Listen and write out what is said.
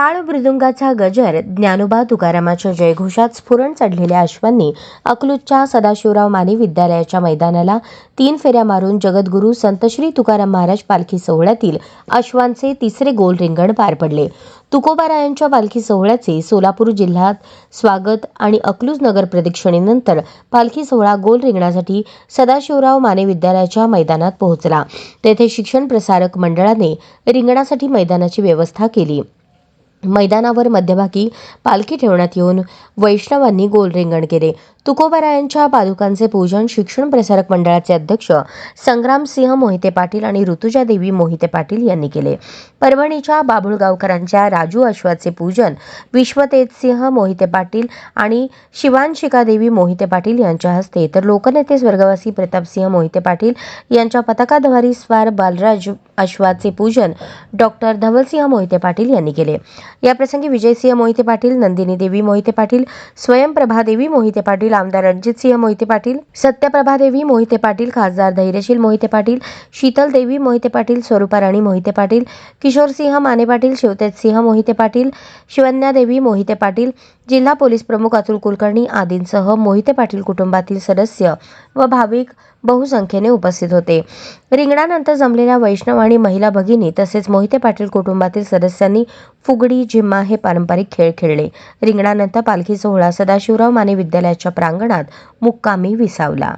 टाळ मृदुंगाचा गजर ज्ञानोबा तुकारामाच्या जयघोषात स्फुरण चढलेल्या अश्वांनी अकलूजच्या सदाशिवराव माने विद्यालयाच्या मैदानाला तीन फेऱ्या मारून जगद्गुरू संतश्री तुकाराम महाराज पालखी सोहळ्यातील अश्वांचे तिसरे गोल रिंगण पार पडले. तुकोबारायांच्या पालखी सोहळ्याचे सोलापूर जिल्ह्यात स्वागत आणि अकलूज नगर प्रदक्षिणेनंतर पालखी सोहळा गोल रिंगणासाठी सदाशिवराव माने विद्यालयाच्या मैदानात पोहोचला. तेथे शिक्षण प्रसारक मंडळाने रिंगणासाठी मैदानाची व्यवस्था केली. मैदानावर मध्यभागी पालखी ठेवण्यात येऊन वैष्णवांनी गोल रिंगण केले. तुकोबारायांच्या पादुकांचे पूजन शिक्षण प्रसारक मंडळाचे अध्यक्ष संग्रामसिंह मोहिते पाटील आणि ऋतुजा देवी मोहिते पाटील यांनी केले. परभणीच्या बाभुळगावकरांच्या राजू अश्वाचे पूजन विश्वतेजसिंह मोहिते पाटील आणि शिवांशिका देवी मोहिते पाटील यांच्या हस्ते तर लोकनेते स्वर्गवासी प्रतापसिंह मोहिते पाटील यांच्या पताकाद्वारी स्वार बालराज अश्वाचे पूजन डॉक्टर धवलसिंह मोहिते पाटील यांनी केले. याप्रसंगी विजयसिंह मोहिते पाटील नंदिनी देवी मोहिते पाटील स्वयंप्रभादेवी मोहिते पाटील आमदार रणजितसिंह मोहिते पाटील सत्यप्रभा देवी मोहिते पाटील खासदार धैर्यशील मोहिते पाटील शीतल देवी मोहिते पाटील स्वरूपा राणी मोहिते पाटील किशोरसिंह माने पाटील शिवतेजसिंह मोहिते पाटील शिवन्यादेवी मोहिते पाटील जिल्हा पोलीस प्रमुख अतुल कुलकर्णी आदींसह मोहिते पाटील कुटुंबातील सदस्य व भाविक बहुसंख्येने उपस्थित होते. रिंगणानंतर जमलेल्या वैष्णव आणि महिला भगिनी तसेच मोहिते पाटील कुटुंबातील सदस्यांनी फुगडी जिम्मा हे पारंपरिक खेळ खेळले. रिंगणानंतर पालखी सोहळा सदाशिवराव माने विद्यालयाच्या प्रांगणात मुक्कामी विसावला.